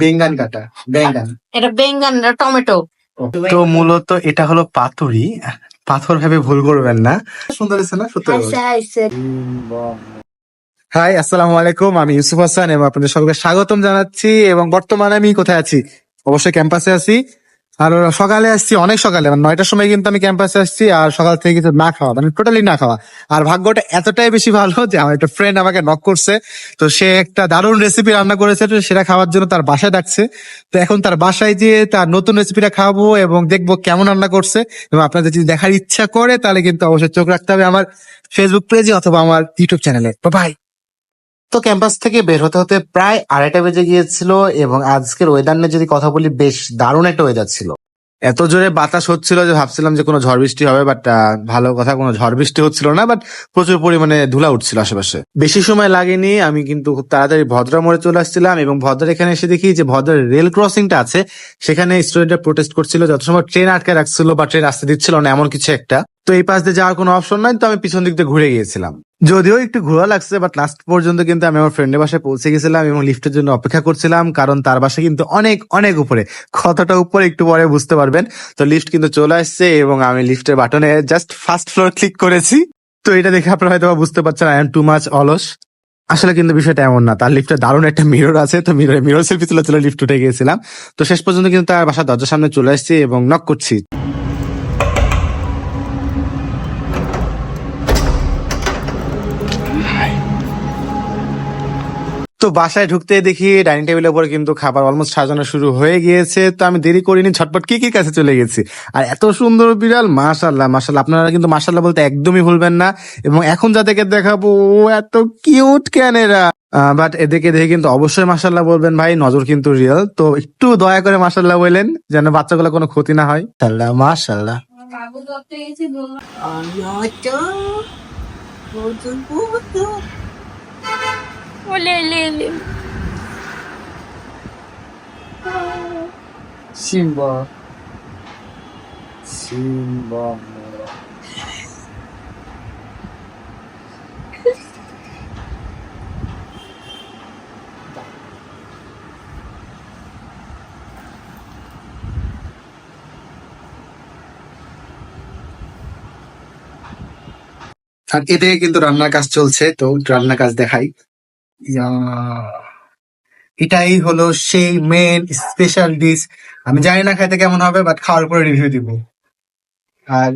বেঙ্গান কাটা বেঙ্গান। এটা বেঙ্গান এটা টমেটো। তো মূলত এটা হলো পাতুরি। পাথর ভেবে ভুল করবেন না। সুন্দর হয়েছে না? সত্যি হাইসে হাইসে হাই আসসালামু আলাইকুম। আমি ইউসুফ হাসান এবং আপনাদের সকলকে স্বাগতম জানাচ্ছি এবং বর্তমানে আমি কোথায় আছি? অবশ্যই ক্যাম্পাসে আছি। আর সকালে আসছি, অনেক সকালে। মানে নয়টার সময় কিন্তু আমি ক্যাম্পাসে আসছি আর সকাল থেকে কিছু না খাওয়া মানে টোটালি না খাওয়া। আর ভাগ্যটা এতটাই বেশি ভালো যে আমার একটা ফ্রেন্ড আমাকে নক করছে। তো সে একটা দারুণ রেসিপি রান্না করেছে, তো সেটা খাওয়ার জন্য তার বাসায় ডাকছে। তো এখন তার বাসায় যেয়ে তার নতুন রেসিপিটা খাওয়াবো এবং দেখব কেমন রান্না করছে। এবং আপনাদের যদি দেখার ইচ্ছা করে, তাহলে কিন্তু অবশ্যই চোখ রাখতে হবে আমার ফেসবুক পেজে অথবা আমার ইউটিউব চ্যানেলে বাই তো ক্যাম্পাস থেকে বের হতে হতে প্রায় আড়াইটা বেজে গিয়েছিল এবং আজকের ওয়েদার নিয়ে যদি কথা বলি, বেশ দারুণ একটা ওয়েদার ছিল। এত জোরে বাতাস হচ্ছিল যে ভাবছিলাম যে কোনো ঝড় বৃষ্টি হবে বাট ভালো কথা, কোনো ঝড় বৃষ্টি হচ্ছিল না বাট প্রচুর পরিমাণে ধুলা উঠছিল আশেপাশে। বেশি সময় লাগেনি, আমি কিন্তু খুব তাড়াতাড়ি ভদ্রা মোড়ে চলে আসছিলাম এবং ভদ্রার এখানে এসে দেখি যে ভদ্রার রেল ক্রসিংটা আছে, সেখানে স্টুডেন্টরা প্রোটেস্ট করছিল, যত সময় ট্রেন আটকে রাখছিল বা ট্রেন আসতে দিচ্ছিল না, এমন কিছু একটা। তো এই পাশ দিয়ে যাওয়ার কোনো অপশন নাই, তো আমি পিছন দিক দিয়ে ঘুরে গিয়েছিলাম। যদিও একটু ঘোরা লাগছে বাট লাস্ট পর্যন্ত কিন্তু আমি আমার ফ্রেন্ডের বাসায় পৌঁছে গেছিলাম এবং লিফটের জন্য অপেক্ষা করছিলাম, কারণ তার বাসা কিন্তু অনেক অনেক উপরে। কতটা উপরে, একটু পরে বুঝতে পারবেন। তো লিফট কিন্তু চলে আসছে এবং আমি লিফটের বাটনে জাস্ট ফার্স্ট ফ্লোর ক্লিক করেছি। তো এটা দেখে আপনারা হয়তো বুঝতে পারছেন আই এম টু মাচ অলস। আসলে কিন্তু বিষয়টা এমন না, তার লিফটে দারুণ একটা মিরর আছে, তো মিরর মিরর সেলফি তুলে তুলে লিফট উঠে গিয়েছিলাম। তো শেষ পর্যন্ত কিন্তু তার বাসার দরজার সামনে চলে আসছি এবং নক করছি। তো বাসায় ঢুকতে দেখি ডাইনিং টেবিলের উপর কিন্তু খাবার অলমোস্ট সাজানো শুরু হয়ে গিয়েছে। তো আমি দেরি করিনি ঝটপট কি কি কাছে চলে গেছি। আর এত সুন্দর বিড়াল মাশাল্লাহ মাশাল্লাহ আপনারা কিন্তু মাশাল্লাহ বলতে একদমই ভুলবেন না। এবং এখন যাদেরকে দেখাবো ও এত কিউট কেন এরা? বাট এদেরকে দেখে কিন্তু অবশ্যই মাশাল্লাহ বলবেন ভাই নজর কিন্তু রিয়েল তো একটু দয়া করে মাশাল্লাহ বললেন যেন বাচ্চাগুলো কোনো ক্ষতি না হয়। মাশাল্লাহ মাশাল্লাহ ওলে লে লে সিম্বা সিম্বা আর এদিকে কিন্তু রান্নার কাজ চলছে তো রান্নার কাজ দেখাই। এটাই হলো সেই মেন স্পেশাল ডিশ আমি জানি না খাইতে কেমন হবে বাট খাওয়ার পরে রিভিউ দিব। আর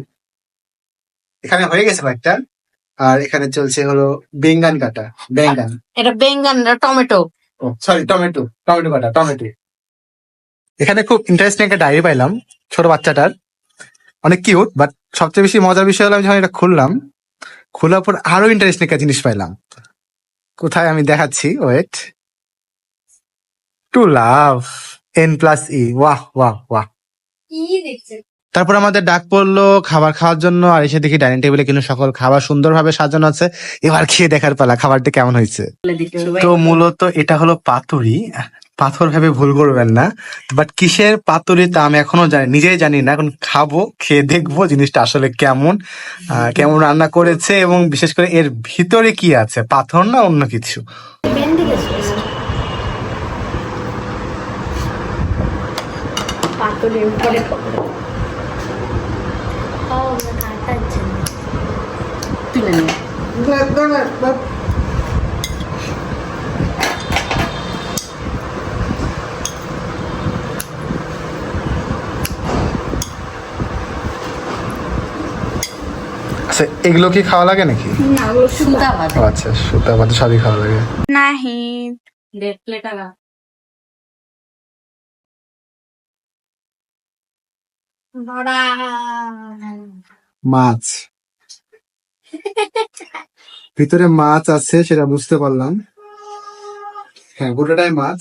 এখানে হয়ে গেছে একটা আর এখানে চলছে হলো বেঙ্গান কাটা বেঙ্গান। এটা বেঙ্গান টমেটো। সরি টমেটো টমেটো কাটা টমেটো। এখানে খুব ইন্টারেস্টিং একটা ডায়েরি পাইলাম ছোট বাচ্চাটার। অনেক কিউট বাট সবচেয়ে বেশি মজার বিষয় হলো আমি যখন এটা খুললাম খোলার পর আরও ইন্টারেস্টিং একটা জিনিস পাইলাম। কোথায় আমি দেখাচ্ছি? Wait to love N plus E ওয়াহ ওয়াহ ওয়াহ তারপর আমাদের ডাক পড়ল খাবার খাওয়ার জন্য আর এসে দেখি ডাইনিং টেবিলে কিন্তু সকল খাবার সুন্দরভাবে সাজানো আছে। এবার খেয়ে দেখার পালা খাবারটা কেমন হয়েছে? তো মূলত এটা হলো পাতুরি। পাথর ভেবে ভুল করবেন না বাট কিসের পাতুরি তা আমি এখনও জানি নিজেই জানি না এখন খাব খেয়ে দেখব জিনিসটা আসলে কেমন কেমন রান্না করেছে এবং বিশেষ করে এর ভিতরে কি আছে পাথর না অন্য কিছু? পাতলে উপরে তুলে আচ্ছা এগুলো কি খাওয়া লাগে নাকি? আচ্ছা সুতা বাদে সবই খাওয়া লাগে। নাহি। মাছ। ভিতরে মাছ আছে সেটা বুঝতে পারলাম। হ্যাঁ গোটাটাই মাছ।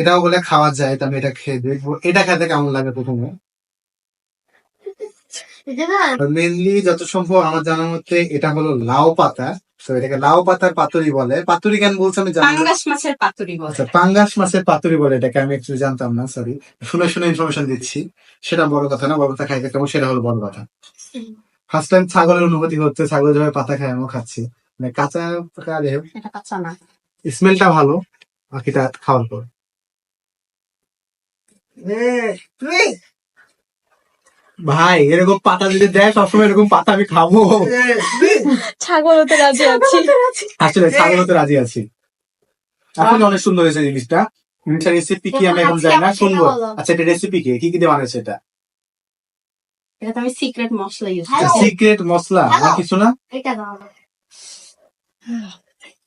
এটাও বলে খাওয়া যায় তো আমি এটা খেয়ে দেখব। এটা খেতে কেমন লাগে প্রথমে? মেনলি যত সম্ভব আমার জানার মধ্যে এটা হলো লাউ পাতা। তো এটাকে লাউ পাতার পাতুরি বলে। পাতুরি কেন বলছে আমি জানি পাঙ্গাস মাছের পাতুরি বলে। আচ্ছা পাঙ্গাস মাছের পাতুরি বলে এটাকে। আমি অ্যাকচুয়ালি জানতাম না সরি শুনে শুনে ইনফরমেশন দিচ্ছি। সেটা বড় কথা না বড় কথা খাইতে কেমন সেটা হলো বড় কথা। ফার্স্ট টাইম ছাগলের অনুভূতি হচ্ছে ছাগল যেভাবে পাতা খায় আমিও খাচ্ছি। মানে কাঁচা এটা কাঁচা না। স্মেলটা ভালো বাকিটা খাওয়ার পর। ভাই এরকম পাতা যদি দেয় সবসময় এরকম পাতা আমি খাব। ছাগল হতে রাজি আছি। আসলে ছাগল হতে রাজি আছি। আসলে অনেক সুন্দর হয়েছে জিনিসটা। জিনিসটা রেসিপি কি আমি এখন জানি না শুনব। আচ্ছা এটা রেসিপি কি? কি কি দিয়ে বানাইছে এটা? এটা আমি সিক্রেট মশলা ইউজ সিক্রেট মশলা আর কিছু না? এটা দাও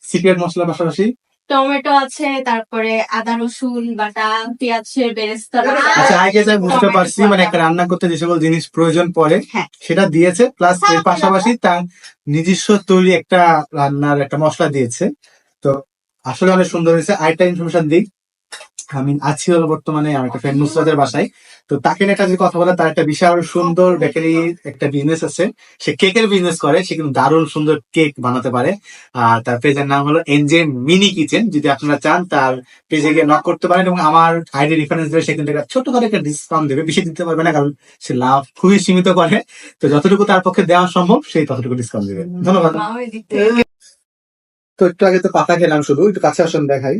সিক্রেট মশলা পাশাপাশি? টমেটো আছে তারপরে আদা রসুন বাটা পেঁয়াজের বেরেস্তা আচ্ছা আগে যা বুঝতে পারছি মানে একটা রান্না করতে যে সকল জিনিস প্রয়োজন পড়ে হ্যাঁ। সেটা দিয়েছে প্লাস এর পাশাপাশি তার নিজস্ব তৈরি একটা রান্নার একটা মশলা দিয়েছে। তো আসলে অনেক সুন্দর হয়েছে। আরেকটা ইনফরমেশন দিই আমি আছি হলো বর্তমানে আমার একটা ফ্রেন্ড নুসরাতের বাসায়। তো তাকে নিয়ে একটা যে কথা বলে তার একটা বিশাল সুন্দর বেকারি একটা বিজনেস আছে। সে কেকের বিজনেস করে সে কিন্তু দারুণ সুন্দর কেক বানাতে পারে। আর তার পেজের নাম হলো এনজে মিনি কিচেন যদি আপনারা চান তার পেজে গিয়ে নক করতে পারেন এবং আমার আইডি রেফারেন্স দেবে সে কিন্তু একটা ছোট করে একটা ডিসকাউন্ট দেবে। বেশি দিতে পারবে না কারণ সে লাভ খুবই সীমিত করে। তো যতটুকু তার পক্ষে দেওয়া সম্ভব সেই ততটুকু ডিসকাউন্ট দেবে। ধন্যবাদ। তো একটু আগে তো পাতা খেলাম শুধু একটু কাছে আসুন দেখাই।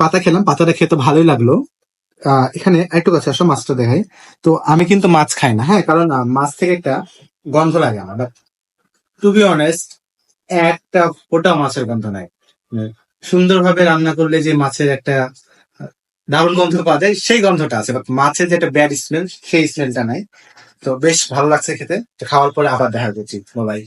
পাতা খেলাম পাতাটা খেতে ভালোই লাগল। এখানে একটু কাছে আসো মাছটা দেখাই। তো আমি কিন্তু মাছ খাই না হ্যাঁ কারণ মাছ থেকে একটা গন্ধ লাগে আমার টু বি অনেস্ট একটা ফোটা মাছের গন্ধ নাই। উম, সুন্দরভাবে রান্না করলে যে মাছের একটা দারুণ গন্ধ পাওয়া যায় সেই গন্ধটা আছে বাট মাছের যে একটা ব্যাড স্মেল সেই স্মেলটা নাই। তো বেশ ভালো লাগছে খেতে খাওয়ার পরে আবার দেখা করছি বাই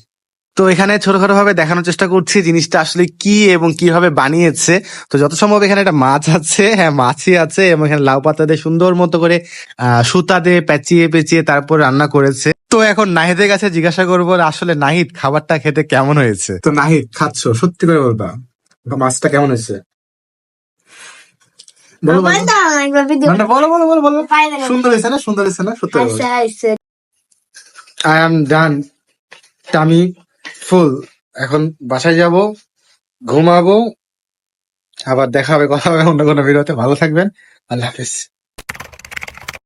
তো এখানে ছোটখাটো ভাবে দেখানোর চেষ্টা করছি জিনিসটা আসলে কি এবং কীভাবে বানিয়েছে। তো যত সম্ভব এখানে একটা মাছ আছে হ্যাঁ মাছই আছে এবং এখানে লাউ পাতা দিয়ে সুন্দর মতো করে আহ, সুতা দিয়ে পেঁচিয়ে পেঁচিয়ে তারপর রান্না করেছে। তো এখন নাহিদের কাছে জিজ্ঞাসা করব আসলে নাহিদ খাবারটা খেতে কেমন হয়েছে? তো নাহিদ খাচ্ছ? সত্যি করে বলবা। মাছটা কেমন হয়েছে? বলো বলো। না, না, বলো বলো বলো বলো। সুন্দর হয়েছে না? সুন্দর হয়েছে না? সত্যি I am done tummy full. এখন বাসায় যাব, ঘুমাবো, আবার দেখা হবে, কথা হবে, অন্য কোনো ভিডিওতে ভালো থাকবেন। আল্লাহ হাফিজ।